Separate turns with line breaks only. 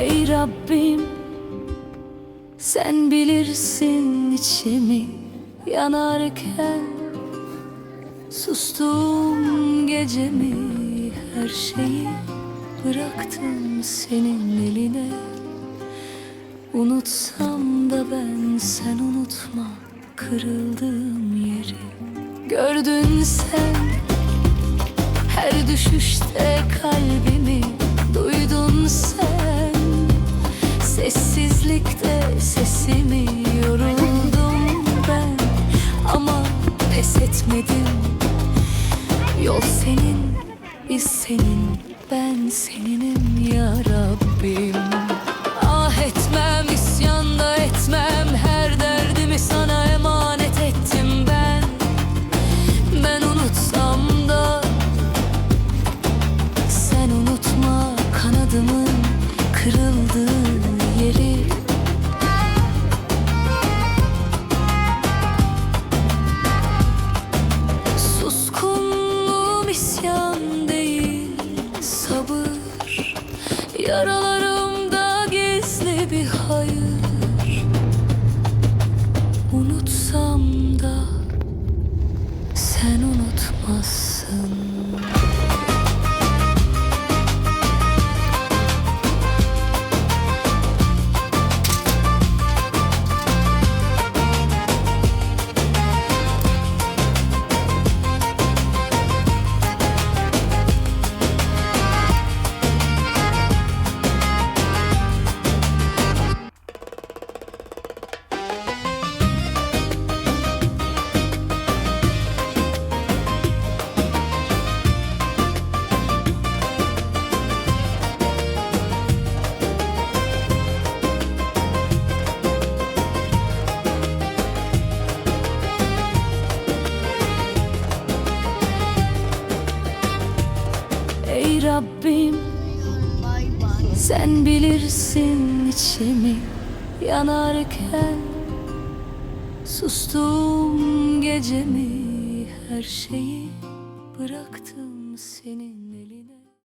Rabbim Sen bilirsin içimi yanarken Sustum gecemi her şeyi Bıraktım senin eline. Unutsam da ben sen unutma Kırıldığım yeri. Gördün sen her düşüşte kalbimi Sessizlikte sesimi yoruldum ben. Ama pes etmedim. Yol senin, biz senin, ben seninim ya Rabbim. Ah etmem, isyan da etmem. Her derdimi sana emanet ettim ben. Ben unutsam da sen unutma kanadımın Yaralarımda gizli bir hayır. Unutsam da sen unutmazsın Rabbim. Sen bilirsin içimi yanarken Sustum gecemi her şeyi bıraktım senin